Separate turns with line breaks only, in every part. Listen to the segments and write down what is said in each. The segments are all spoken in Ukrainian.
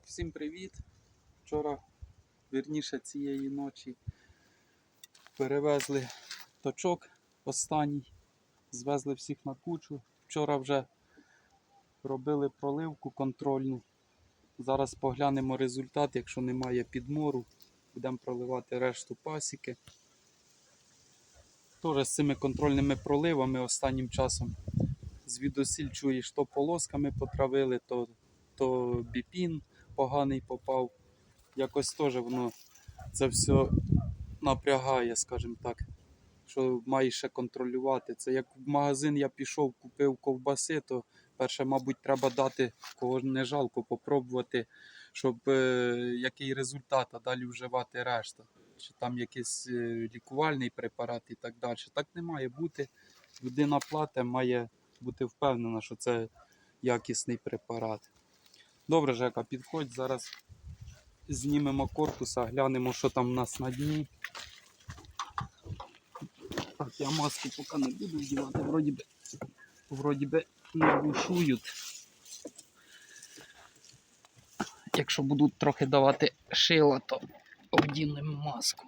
Так, всім привіт. Вчора, вірніше цієї ночі, перевезли точок останній, звезли всіх на кучу. Вчора вже робили проливку контрольну. Зараз поглянемо результат, якщо немає підмору, будемо проливати решту пасіки. Теж з цими контрольними проливами останнім часом звідусіль чуєш, то полосками потравили, то, то біпін поганий попав. Якось теж воно це все напрягає, скажімо так. Що маєш ще контролювати. Це як в магазин я пішов, купив ковбаси, то перше, мабуть, треба дати, кого не жалко, попробувати, щоб е, який результат, а далі вживати решта. Чи там якийсь е, лікувальний препарат і так далі. Так не має бути. Людина платить, має бути впевнена, що це якісний препарат. Добре, Жека, підходь, зараз знімемо корпуса, глянемо, що там у нас на дні. Так, я маску поки не буду вдівати, вроді би, вроді би не бушують. Якщо будуть трохи давати шила, то вдінемо маску.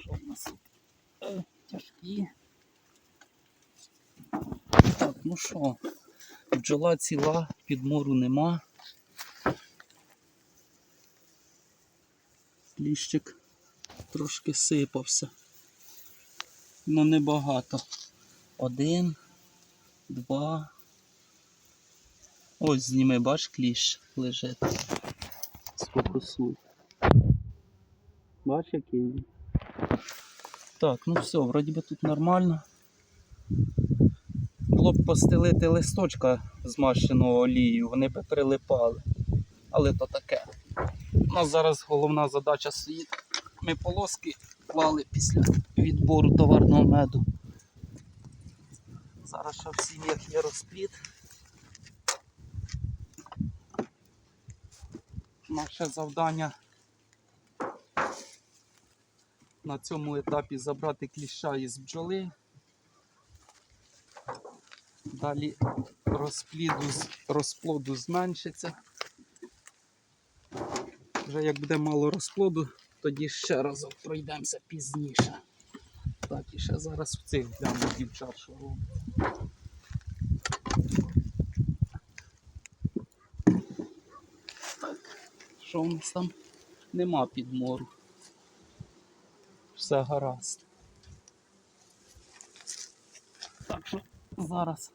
Що в нас? Е, Тяжкі. Так, ну що, бджола ціла, підмору нема. Ліщик трошки сипався. Ну небагато. Один, два. Ось зніми, бач, кліщ лежить. Сфокусуй. Бач, який він. Так, ну все, вроді би тут нормально. Було б постелити листочка змащеного олією, вони б прилипали. Але то таке. У нас зараз головна задача стоїть. Ми полоски клали після відбору товарного меду. Зараз ще в сім'ях є розпліт. Наше завдання на цьому етапі забрати кліща із бджоли. Далі розпліду, розплоду зменшиться. Вже як буде мало розплоду, тоді ще разок пройдемося пізніше. Так, і ще зараз в цих гляну дівчат, що роблять. Так, що у нас там? Нема підмору. Все гаразд. Так що зараз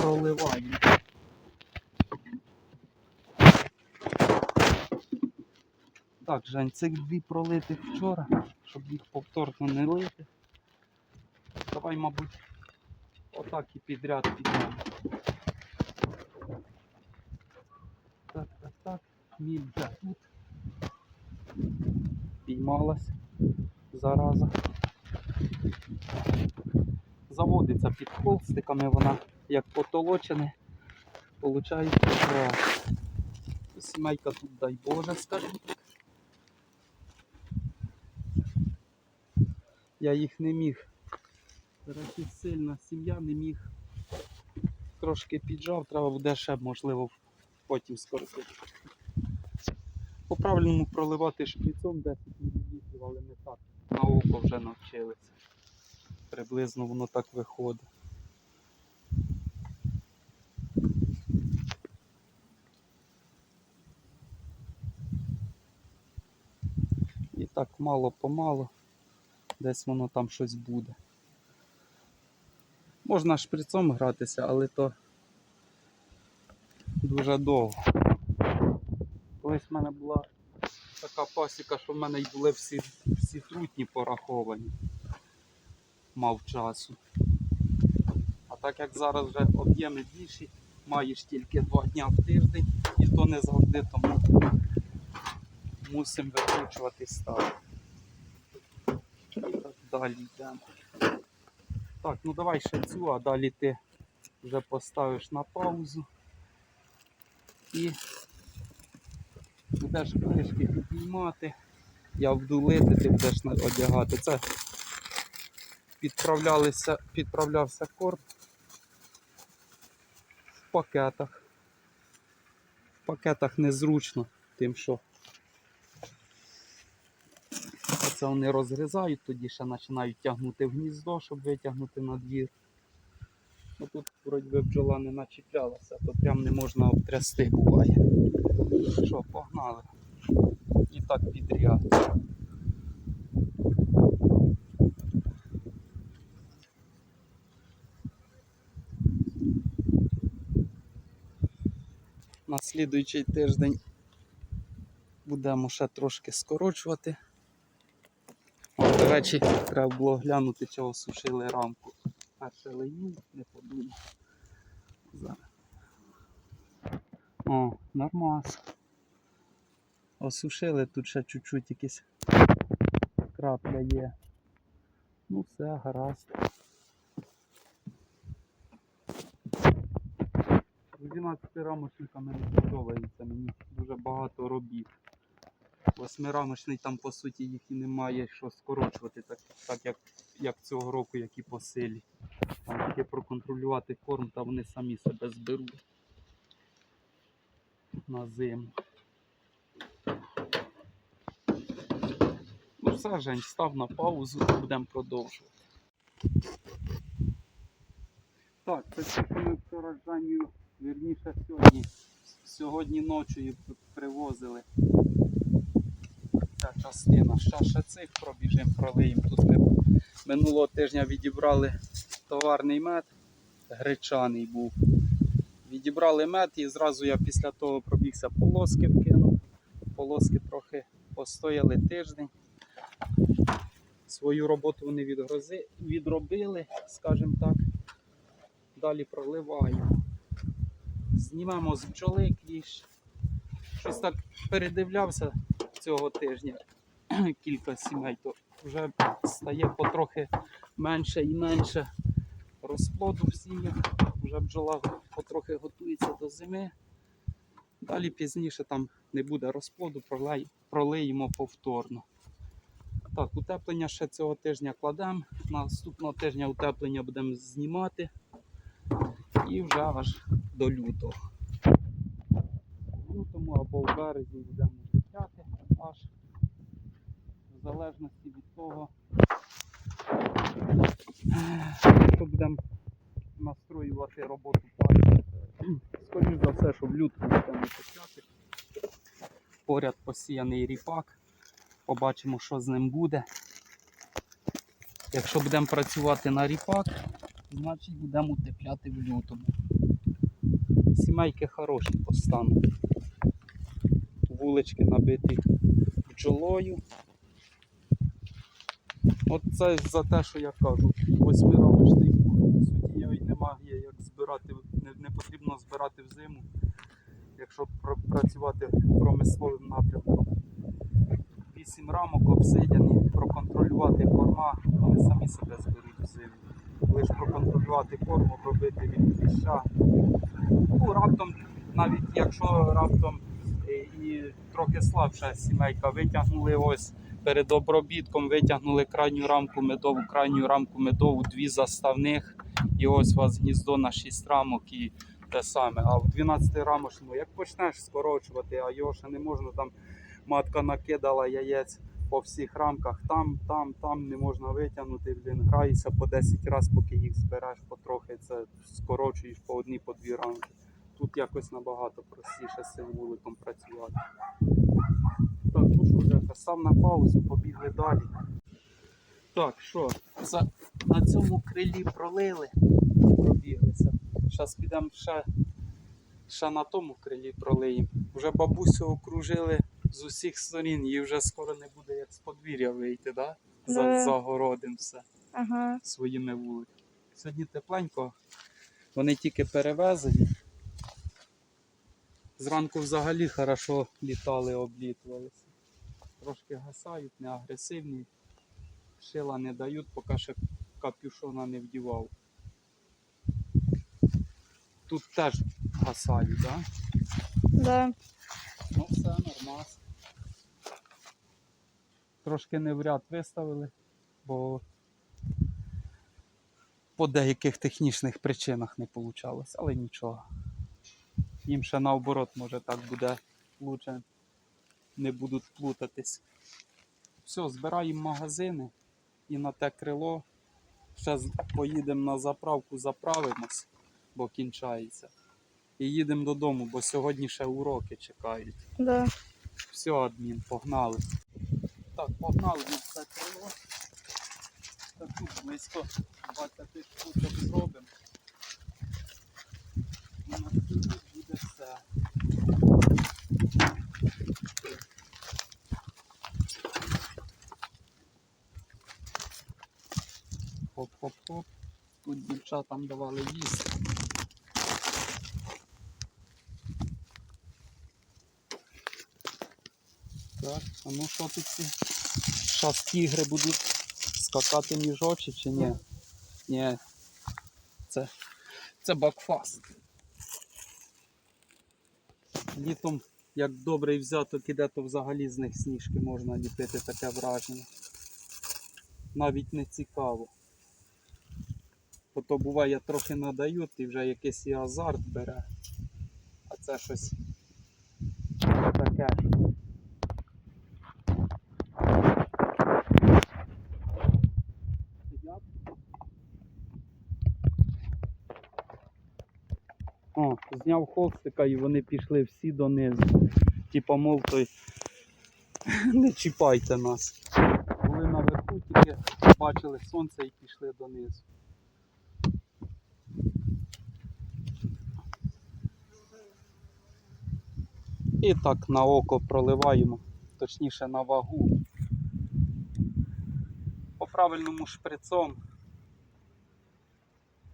проливаємо. Так, Жень, цих дві пролитих вчора, щоб їх повторно не лити. Давай, мабуть, отак і підряд підемо. Так, так, так. Міль вже тут. Піймалась зараза. Заводиться під холстиками, вона як потолочене. Получається, сімейка тут, дай Боже, скажімо так. Я їх не міг. Трохи сильна сім'я не міг. Трошки піджав, треба буде ще, можливо, потім скоротити. По правильному проливати шприцом 10 мл, але не так. На око вже навчилися. Приблизно воно так виходить. І так мало-помалу десь воно там щось буде. Можна шприцом гратися, але то дуже довго. Колись в мене була така пасіка, що в мене й були всі, всі трутні пораховані. Мав часу. А так як зараз вже об'єми більші, маєш тільки два дня в тиждень, і то не завжди тому мусимо викручувати став. І так далі йдемо. Так, ну давай ще цю, а далі ти вже поставиш на паузу і будеш кришки підіймати. Я буду лити, ти будеш одягати. Це підправлялися, підправлявся корм в пакетах. В пакетах незручно, тим що Оце вони розгризають, тоді ще починають тягнути в гніздо, щоб витягнути на двір. Ну, тут вроді бджола не начіплялася, то прям не можна обтрясти буває. Що, погнали. І так підряд. На слідуючий тиждень будемо ще трошки скорочувати. О, До речі, треба було глянути, чи осушили рамку. Перше линів, не подумав. Зараз. О, нормас. Осушили, тут ще чуть-чуть якісь крапля є. Ну все, гаразд. З 12 рамочниками не подобається, мені дуже багато робіт. Восьмирамочний там по суті їх і немає що скорочувати, так, так як, як цього року, як і по силі. Там тільки проконтролювати корм, та вони самі себе зберуть на зиму. Ну все, Жень, став на паузу, будемо продовжувати. Так, це те, що вірніше сьогодні, сьогодні ночою п- привозили. Ця частина. Ще цих пробіжимо, пролиємо. Тут ми минулого тижня відібрали товарний мед, гречаний був. Відібрали мед і зразу я після того пробігся полоски вкинув. Полоски трохи постояли тиждень. Свою роботу вони відгрози, відробили, скажімо так. Далі проливаємо. Знімемо з бджоли кліщ. Щось так передивлявся цього тижня кілька сімей, то вже стає потрохи менше і менше розплоду в сім'ях. Вже бджола потрохи готується до зими. Далі пізніше там не буде розплоду, пролиємо повторно. Так, утеплення ще цього тижня кладемо. Наступного тижня утеплення будемо знімати. І вже аж до лютого. В лютому або в березні будемо утепляти аж в залежності від того, що будемо настроювати роботу пальця. Скоріше за все, що в лютому будемо утепляти. Поряд посіяний ріпак. Побачимо, що з ним буде. Якщо будемо працювати на ріпак, значить будемо утепляти в лютому. Сімейки хороші по стану. Вулички набиті бджолою. От це за те, що я кажу, восьмирамочний. По суті, немає як збирати, не, не потрібно збирати взиму, якщо пр- працювати промисловим напрямком. Вісім рамок обсидяні, проконтролювати корма, вони самі себе зберуть взиму. Лише проконтролювати корм, обробити від кліща. Ну, раптом, навіть якщо раптом е, і трохи слабша сімейка, витягнули ось перед обробітком, витягнули крайню рамку медову, крайню рамку медову, дві заставних, і ось у вас гніздо на 6 рамок і те саме. А в 12 рамочному, як почнеш скорочувати, а його ще не можна там матка накидала яєць по всіх рамках, там, там, там не можна витягнути, блін, граєшся по 10 разів, поки їх збереш потрохи, це скорочуєш по одній, по дві рамки. Тут якось набагато простіше з цим вуликом працювати. Так, ну що вже, став на паузу, побігли далі. Так, що, за, на цьому крилі пролили, пробіглися. Зараз підемо ще, ще на тому крилі пролиємо. Вже бабусю окружили з усіх сторін, їй вже скоро не буде як з подвір'я вийти, да? За,
Да.
загородим все
Ага.
своїми вуликами. Сьогодні тепленько, вони тільки перевезені. Зранку взагалі хорошо літали, облітувалися. Трошки гасають, не агресивні. Шила не дають, поки ще капюшона не вдівав. Тут теж гасають, так? Да?
Да.
Ну все нормально. Трошки не в ряд виставили, бо по деяких технічних причинах не вийшло, але нічого. Їм ще наоборот, може так буде лучше. Не будуть плутатись. Все, збираємо магазини і на те крило. Ще поїдемо на заправку, заправимось, бо кінчається. І їдемо додому, бо сьогодні ще уроки чекають.
Да.
Все, адмін, погнали. Так, погнали на це крило. Та тут близько 20 штучок зробимо. І на тут буде все. Хоп-хоп-хоп. Тут дівчатам давали їсти. Так, а ну що тут ці? Зараз тігри будуть скакати між очі чи ні? Ні. Це, це бакфаст. Літом, як добрий взяток іде, то взагалі з них сніжки можна ліпити таке враження. Навіть не цікаво. Бо то буває трохи надають і вже якийсь і азарт бере. А це щось таке. Сидять. О, зняв холстика і вони пішли всі донизу. Типа, мов той не чіпайте нас. Були наверху, тільки бачили сонце і пішли донизу. І так на око проливаємо, точніше на вагу. По правильному шприцом.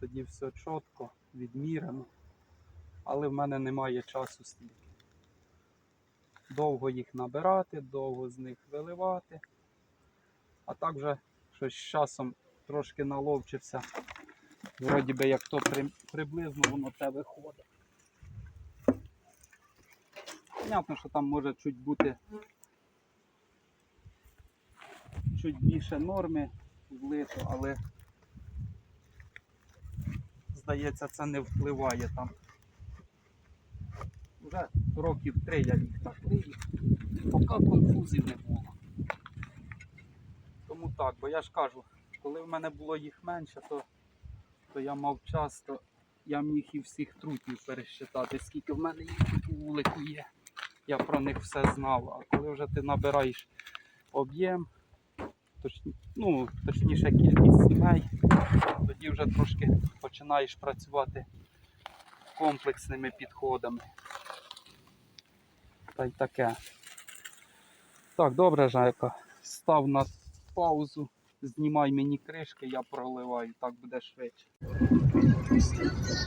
Тоді все чітко, відмірено. Але в мене немає часу стільки. Довго їх набирати, довго з них виливати. А так вже щось з часом трошки наловчився. Вроді би як то при- приблизно воно те виходить. Понятно, що там може чуть бути чуть більше норми влито, але здається, це не впливає там. Уже років три я їх так лию, поки конфузів не було. Тому так, бо я ж кажу, коли в мене було їх менше, то, то я мав час, то я міг і всіх трутів пересчитати, скільки в мене їх тут у вулику є. Я про них все знав. А коли вже ти набираєш об'єм, точ, ну, точніше кількість сімей, тоді вже трошки починаєш працювати комплексними підходами. Та й таке. Так, добре, Жайка. Став на паузу, знімай мені кришки, я проливаю, так буде швидше.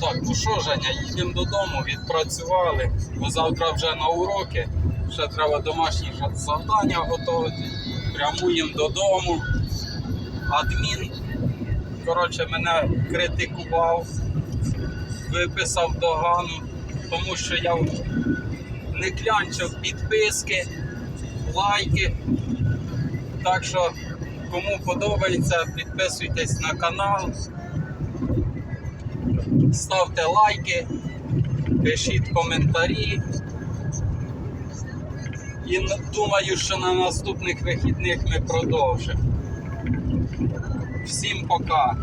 Так, ну що, Женя, їдемо додому, відпрацювали, бо завтра вже на уроки. Ще треба домашні завдання готувати. Прямуємо додому. Адмін, коротше, мене критикував, виписав догану, тому що я не клянчив підписки, лайки. Так що, кому подобається, підписуйтесь на канал, ставте лайки, пишіть коментарі. І думаю, що на наступних вихідних ми продовжимо. Всім пока!